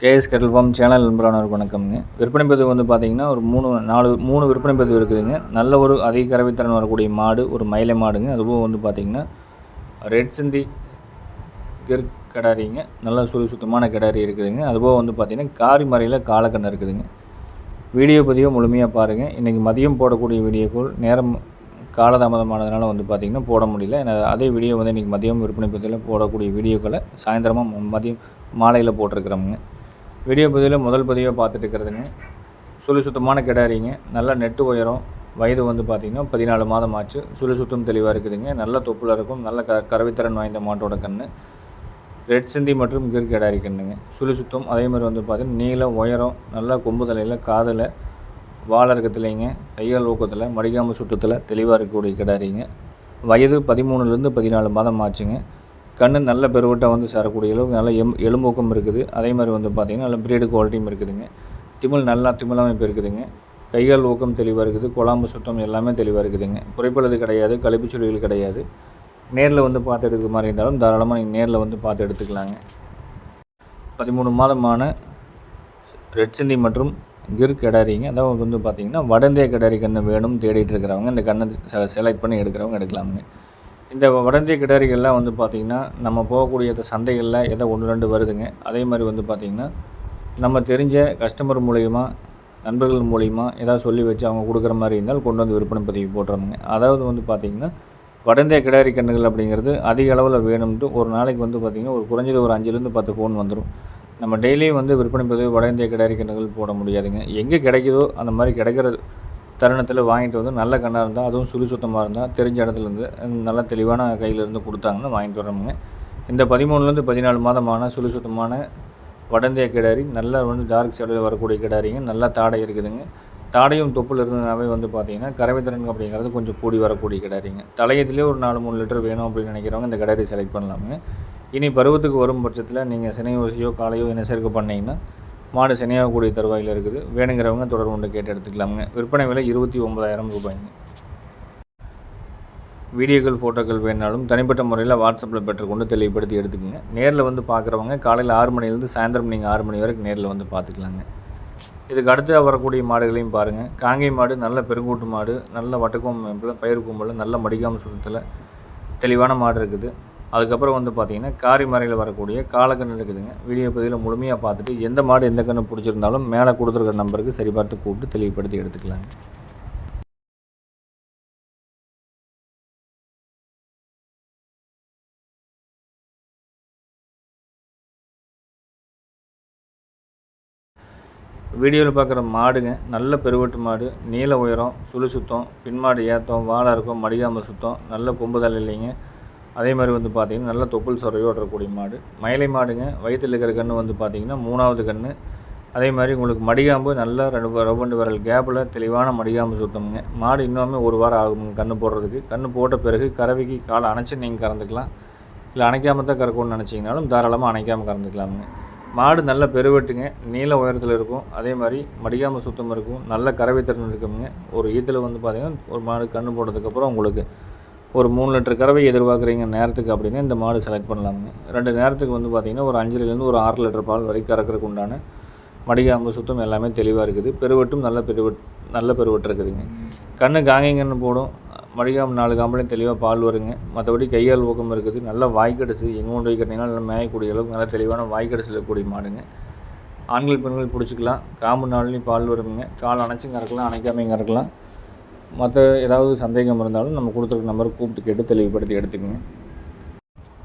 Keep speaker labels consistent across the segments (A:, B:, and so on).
A: KS kettle farm channel நண்பரானவர் வணக்கம்ங்க. விற்பனை பதிவு வந்து பார்த்தீங்கன்னா ஒரு மூணு நாலு மூணு விற்பனை பதிவு இருக்குதுங்க. நல்ல ஒரு அதிக கறவைத்திறன் வரக்கூடிய மாடு ஒரு மயிலை மாடுங்க. அதுவும் வந்து பார்த்திங்கன்னா ரெட் சிந்தி கிர் கிடாரிங்க. நல்ல சுழி சுத்தமான கிடாரி இருக்குதுங்க. அதுபோக வந்து பார்த்திங்கன்னா காரி மறையில் காலக்கண்ணை இருக்குதுங்க. வீடியோ பதிவை முழுமையாக பாருங்கள் இன்றைக்கி மதியம் போடக்கூடிய வீடியோக்கள் நேரம் காலதாமதமானதுனால வந்து பார்த்திங்கன்னா போட முடியல. ஏன்னா அதே வீடியோ வந்து இன்றைக்கி மதியம் விற்பனை பதிவில் போடக்கூடிய வீடியோக்களை சாயந்தரமாக மதியம் மாலையில் போட்டிருக்கிறோமுங்க. வீடியோ பதிவில் முதல் பதிவாக பார்த்துட்டு இருக்கிறதுங்க. சுழி சுத்தமான கிடாரிங்க நல்லா நெட்டு உயரம். வயது வந்து பார்த்திங்கன்னா பதினாலு மாதம் ஆச்சு. சுழி சுத்தம் தெளிவாக இருக்குதுங்க. நல்ல தொப்பில் இருக்கும். நல்ல க கறவைத்திறன் வாய்ந்த மாட்டோட கன்று ரெட் சிந்தி மற்றும் கீர் கிடாரி கண்ணுங்க. சுழி சுத்தம் அதே மாதிரி வந்து பார்த்திங்கன்னா நீளம் உயரம் நல்லா கொம்பு தலையில் காதில் வாழறக்கத்துலேங்க கையால் ஊக்கத்தில் மடிக்காமல் சுத்தத்தில் தெளிவாக இருக்கக்கூடிய கிடாரிங்க வயது பதிமூணுலேருந்து பதினாலு மாதம் ஆச்சுங்க. கண் நல்ல பெருவட்டாக வந்து சேரக்கூடிய அளவுக்கு நல்ல எம் எலும்பூக்கம் இருக்குது. அதே மாதிரி வந்து பார்த்திங்கன்னா நல்ல பிரீடு குவாலிட்டியும் இருக்குதுங்க. திமிழ் நல்லா திமிழமைப்பு இருக்குதுங்க. கைகால் ஊக்கம் தெளிவாக இருக்குது. குழாம்பு சுத்தம் எல்லாமே தெளிவாக இருக்குதுங்க. குறைப்பழுது கிடையாது கழிப்புச்சுழிகள் கிடையாது. நேரில் வந்து பார்த்து எடுக்கிற மாதிரி இருந்தாலும் தாராளமாக நீங்கள் நேரில் வந்து பார்த்து எடுத்துக்கலாங்க. பதிமூணு மாதமான ரெட் சிந்தி மற்றும் கிர் கிடாரிங்க. அதாவது வந்து பார்த்திங்கன்னா வடந்திய கிடாரி கன்று வேணும் தேடிட்டு இருக்கிறவங்க இந்த கண்ணை செலக்ட் பண்ணி எடுக்கிறவங்க எடுக்கலாமுங்க. இந்த வடந்திய கிடாரிகள்லாம் வந்து பார்த்திங்கன்னா நம்ம போகக்கூடிய சந்தைகளில் எதோ ஒன்று ரெண்டு வருதுங்க. அதே மாதிரி வந்து பார்த்திங்கன்னா நம்ம தெரிஞ்ச கஸ்டமர் மூலயமா நண்பர்கள் மூலிமா ஏதாவது சொல்லி வச்சு அவங்க கொடுக்குற மாதிரி இருந்தால் கொண்டு வந்து விற்பனை பதிவு போட்டுறாங்க அதாவது வந்து பார்த்திங்கன்னா வடந்திய கிடாரி கன்றுகள் அப்படிங்கிறது அதிக அளவில் வேணும்ட்டு ஒரு நாளைக்கு வந்து பார்த்திங்கன்னா ஒரு குறைஞ்சது ஒரு அஞ்சுலேருந்து பத்து ஃபோன் வந்துடும் நம்ம டெய்லியும் வந்து விற்பனை பதிவு வட இந்திய கிடாரி கன்றுகள் போட முடியாதுங்க. எங்கே கிடைக்குதோ அந்த மாதிரி கிடைக்கிற தருணத்தில் வாங்கிட்டு வந்து நல்ல கண்ணாக இருந்தால் அதுவும் சுழி சுத்தமாக இருந்தால் தெரிஞ்ச இடத்துலேருந்து நல்ல தெளிவான கையிலேருந்து கொடுத்தாங்கன்னா வாங்கிட்டு வரோமுங்க இந்த பதிமூணுலேருந்து பதினாலு மாதமான சுழி சுத்தமான வடந்திய கிடாரி நல்லா வந்து டார்க் ஷேடில் வரக்கூடிய கிடாரிங்க நல்லா தாடை இருக்குதுங்க. தாடையும் தொப்புள் இருந்தாவே வந்து பார்த்தீங்கன்னா கரவைத்திறன் அப்படிங்கிறது கொஞ்சம் கூடி வரக்கூடிய கிடாரிங்க. தலையத்திலே ஒரு நாலு மூணு லிட்டர் வேணும் அப்படின்னு நினைக்கிறவங்க இந்த கிடாரி செலக்ட் பண்ணலாமுங்க. இனி பருவத்துக்கு வரும் பட்சத்தில் நீங்கள் சினை ஊசியோ காலையோ இன சேர்க்க பண்ணிங்கன்னா மாடு சனியாகக்கூடிய தருவாயில் இருக்குது. வேணுங்கிறவங்க தொடர்பு கொண்டு கேட்டு எடுத்துக்கலாமுங்க. விற்பனை விலை இருபத்தி ஒன்பதாயிரம் ரூபாய்ங்க வீடியோக்கள் ஃபோட்டோக்கள் வேணாலும் தனிப்பட்ட முறையில் வாட்ஸ்அப்பில் பெற்றுக்கொண்டு தெளிவுபடுத்தி எடுத்துக்கோங்க. நேரில் வந்து பார்க்குறவங்க காலையில் ஆறு மணிலேருந்து சாயந்தரம் நீங்கள் ஆறு மணி வரைக்கும் நேரில் வந்து பார்த்துக்கலாங்க. இதுக்கு அடுத்து வரக்கூடிய மாடுகளையும் பாருங்கள் காங்கை மாடு நல்ல பெருங்கூட்டு மாடு நல்ல வட்டக்கும் பயிர் கும்பல் நல்ல மடிக்காமல் சுத்தத்தில் தெளிவான மாடு இருக்குது. அதுக்கப்புறம் வந்து பார்த்திங்கன்னா காரிமறையில் வரக்கூடிய காலக்கண் இருக்குதுங்க. வீடியோ பதிவில் முழுமையாக பார்த்துட்டு எந்த மாடு எந்த கண்ணு பிடிச்சிருந்தாலும் மேலே கொடுத்துருக்க நம்பருக்கு சரி பார்த்து கூப்பிட்டு தெளிவுபடுத்தி எடுத்துக்கலாங்க. வீடியோவில் பார்க்குற மாடுங்க நல்ல பெருவட்டு மாடு நீல உயரம் சுழி சுத்தம் பின்மாடு ஏற்றம் வாழை இருக்கும் மடிகாமல் சுத்தம் நல்ல கொம்புதல் இல்லைங்க. அதே மாதிரி வந்து பார்த்திங்கன்னா நல்ல தொப்புள் சொறையோடு இருக்கக்கூடிய மாடு. மயிலை மாடுங்க வயிற்றில் இருக்கிற கன்று வந்து பார்த்திங்கன்னா மூணாவது கன்று அதே மாதிரி உங்களுக்கு மடிகாம்பு நல்லா ரெண்டு ரவுண்டு விரல் கேப்பில் தெளிவான மடிகாம்பு சுத்தமுங்க. மாடு இன்னுமே ஒரு வாரம் ஆகுங்க கன்று போடுறதுக்கு. கன்று போட்ட பிறகு கறவைக்கு காலை அணைச்சி நீங்கள் கறந்துக்கலாம். இல்லை அணைக்காமல் தான் கறக்கணும்னு நினச்சிங்கனாலும் தாராளமாக அணைக்காமல் கறந்துக்கலாமுங்க. மாடு நல்ல பெருவெட்டுங்க நீல உயரத்தில் இருக்கும். அதே மாதிரி மடிகாமல் சுத்தம் இருக்கும். நல்ல கறவை திறன் இருக்குங்க ஒரு ஈத்தில் வந்து பார்த்திங்கன்னா ஒரு மாடு கன்று போட்டதுக்கப்புறம் உங்களுக்கு ஒரு மூணு லிட்டர் கறவை எதிர்பார்க்குறீங்க நேரத்துக்கு அப்படின்னா இந்த மாடு செலக்ட் பண்ணலாமுங்க. ரெண்டு நேரத்துக்கு வந்து பார்த்திங்கன்னா ஒரு அஞ்சுலேருந்து ஒரு ஆறு லிட்டர் பால் வரைக்கும் கறக்கிறதுக்கு உண்டான மடிகாம்பு சுத்தம் எல்லாமே தெளிவாக இருக்குது. பெருவட்டும் நல்ல பெருவட் நல்ல பெருவட்டு இருக்குதுங்க. கண்ணு காங்கிங்கன்னு போடும். மடிகாம்பு நாலு காம்புலையும் தெளிவாக பால் வருங்க. மற்றபடி கையால் ஊக்கம் இருக்குது. நல்லா வாய்க்கடிசு எங்கே கொண்டு போய் கட்டிங்கன்னா நல்லா மேயக்கூடிய அளவுக்கு நல்லா தெளிவான வாய்க்கடிசில் இருக்கக்கூடிய மாடுங்க. ஆண்கள் பெண்கள் பிடிச்சிக்கலாம். காம்பு நாள்லேயும் பால் வருங்க கால் அணைச்சும் கறக்கலாம் அணைக்காமையும் கறக்கலாம். மற்ற ஏதாவது சந்தேகம் இருந்தாலும் நம்ம கொடுத்துருக்க நம்பரை கூப்பிட்டு கேட்டு தெளிவுபடுத்தி எடுத்துக்கோங்க.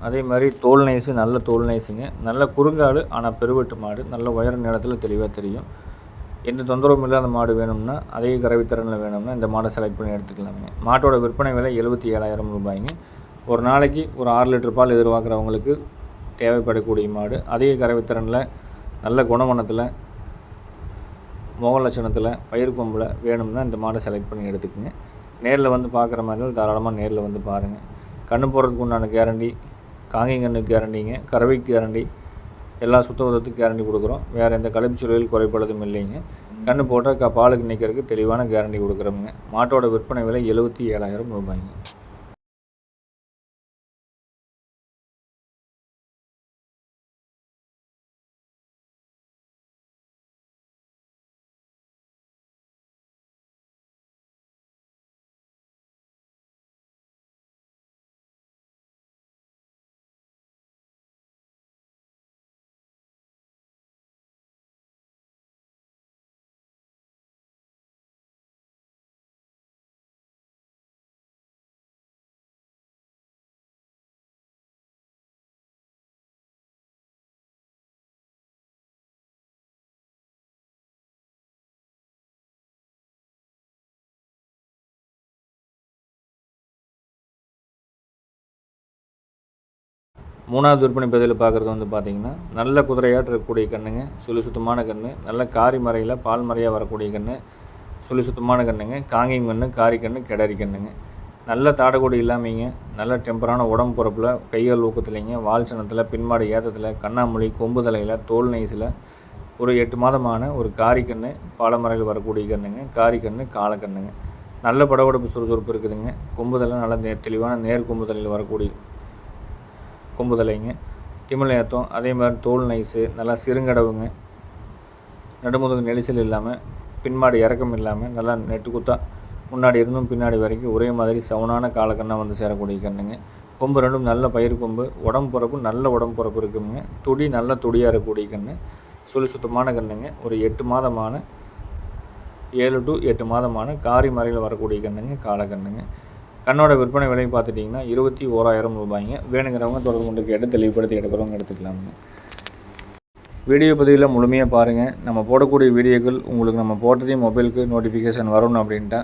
A: அதே மாதிரி தோல் நைஸு நல்ல தோல் நைஸுங்க. நல்ல குறுங்காடு ஆனால் பெருவெட்டு மாடு. நல்ல உயர நிலத்தில் தெளிவாக தெரியும். எந்த தொந்தரவும் இல்லாத மாடு வேணும்னா அதே கரவித்திறனில் வேணும்னா இந்த மாடை செலக்ட் பண்ணி எடுத்துக்கலாங்க. மாட்டோட விற்பனை விலை எழுபத்தி ஏழாயிரம் ரூபாய்ங்க. ஒரு நாளைக்கு ஒரு ஆறு லிட்டர் பால் எதிர்பார்க்குறவங்களுக்கு தேவைப்படக்கூடிய மாடு. அதிக கரவித்திறனில் நல்ல குணமனத்தில் முக லட்சணத்தில் பயிர் கொம்பில் வேணும்னா இந்த மாடை செலக்ட் பண்ணி எடுத்துக்கோங்க. நேரில் வந்து பார்க்குற மாதிரி தாராளமாக நேரில் வந்து பாருங்கள் கண்ணு போடுறதுக்கு உண்டான கேரண்டி காங்கிங்கண்ணுக்கு கேரண்டிங்க கறவைக்கு கேரண்டி எல்லா சுத்தபத்தத்துக்கு கேரண்டி கொடுக்குறோம். வேறு எந்த கழிப்பு சுழலில் இல்லைங்க. கண்ணு போட்டால் க பாலுக்கு நிற்கிறதுக்கு தெளிவான கேரண்டி கொடுக்குறோமுங்க. மாட்டோட விற்பனை விலை எழுபத்தி ஏழாயிரம் ரூபாய்ங்க. மூணாவது விற்பனை பதிவில் பார்க்குறது வந்து பார்த்திங்கன்னா நல்ல குதிரையாட்டு இருக்கக்கூடிய கண்ணுங்க சுழி சுத்தமான கன்று நல்ல காரி மறையில் பால் மறையாக வரக்கூடிய கன்று சுழி சுத்தமான கண்ணுங்க காங்கிங் கன்று காரி கன்று கிடரி கண்ணுங்க. நல்ல தாடகொடி இல்லாமங்க நல்ல டெம்பரான உடம்பு பொறுப்பில் கைகள் ஊக்கத்துலைங்க வால் சனத்தில் பின்மாடு ஏத்தத்தில் கண்ணாமொழி கொம்பு தலையில் தோல் நைஸில் ஒரு எட்டு மாதமான ஒரு காரி கன்று பாலமறையில் வரக்கூடிய கண்ணுங்க கன்று காலக்கண்ணுங்க நல்ல படபடப்பு சுறுசுறுப்பு இருக்குதுங்க. கொம்புதலை நல்ல நே தெளிவான நேர் கொம்புதலையில் வரக்கூடிய கொம்புதலைங்க திமிழ் ஏத்தம் அதே மாதிரி தோல் நைஸு நல்லா சிறுங்கடவுங்க. நடுமுதுகு நெரிசல் இல்லாமல் பின்மாடி இறக்கம் இல்லாமல் நல்லா நெட்டு குத்தா முன்னாடி இருந்தும் பின்னாடி வரைக்கும் ஒரே மாதிரி சவுனான காலக்கண்ணாக வந்து சேரக்கூடிய கண்ணுங்க. கொம்பு ரெண்டும் நல்ல பயிர் கொம்பு உடம்பு பிறப்பு நல்ல உடம்பு பிறப்பு இருக்குங்க. துடி நல்ல துடியாக இருக்கக்கூடிய கன்று சுழி சுத்தமான கண்ணுங்க. ஒரு எட்டு மாதமான ஏழு டு எட்டு மாதமான காரி மறையில் வரக்கூடிய கண்ணுங்க காலக்கண்ணுங்க. கண்ணோட விற்பனை விலை பார்த்துட்டிங்கன்னா இருபத்தி ஓராயிரம் ரூபாய்ங்க. வேணுங்கிறவங்க தொடர்பு கொண்டு கேட்டு தெளிவுபடுத்தி எடுக்கிறவங்க எடுத்துக்கலாமுங்க. வீடியோ பதிவில் முழுமையாக பாருங்கள் நம்ம போடக்கூடிய வீடியோக்கள் உங்களுக்கு நம்ம போட்டதையும் மொபைலுக்கு நோட்டிஃபிகேஷன் வரணும் அப்படின்ட்டா.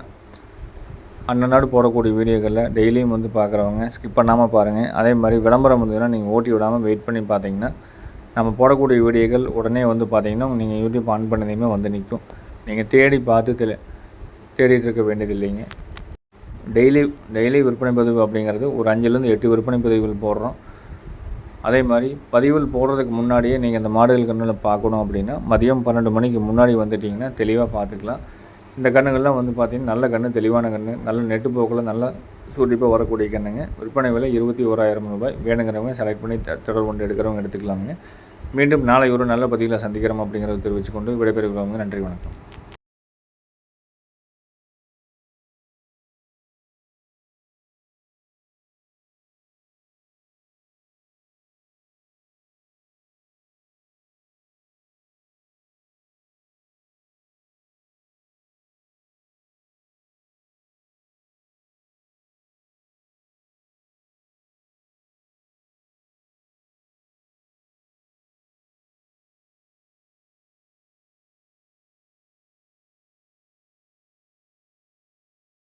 A: அன்னநாடு போடக்கூடிய வீடியோக்களில் டெய்லியும் வந்து பார்க்குறவங்க ஸ்கிப் பண்ணாமல் பாருங்கள் அதே மாதிரி விளம்பரம் வந்ததுன்னா நீங்கள் ஓட்டி விடாமல் வெயிட் பண்ணி பார்த்தீங்கன்னா நம்ம போடக்கூடிய வீடியோக்கள் உடனே வந்து பார்த்தீங்கன்னா நீங்கள் யூடியூப் ஆன் பண்ணதையுமே வந்து நிற்கும் நீங்கள் தேடி பார்த்து தெ தேடிட்டு இருக்க வேண்டியது இல்லைங்க டெய்லி டெய்லி விற்பனை பதிவு அப்படிங்கிறது ஒரு அஞ்சுலேருந்து எட்டு விற்பனை பதிவுகள் போடுறோம். அதே மாதிரி பதிவுகள் போடுறதுக்கு முன்னாடியே நீங்கள் இந்த மாடுகள் கண்ணில் பார்க்கணும் அப்படின்னா மதியம் பன்னெண்டு மணிக்கு முன்னாடி வந்துட்டிங்கன்னா தெளிவாக பார்த்துக்கலாம். இந்த கண்ணுகள்லாம் வந்து பார்த்திங்கன்னா நல்ல கன்று தெளிவான கன்று நல்ல நெட்டு போக்கில் நல்லா சூட்டிப்பாக வரக்கூடிய கண்ணுங்க விற்பனை விலை இருபத்தி ஓராயிரம் ரூபாய். வேணுங்கிறவங்க செலக்ட் பண்ணி தொடர்பு கொண்டு எடுக்கிறவங்க எடுத்துக்கலாமுங்க. மீண்டும் நாளை ஒரு நல்ல பதிவில் சந்திக்கிறோம் அப்படிங்கிறத தெரிவித்துக்கொண்டு விடைபெறுகிறவங்க நன்றி வணக்கம்.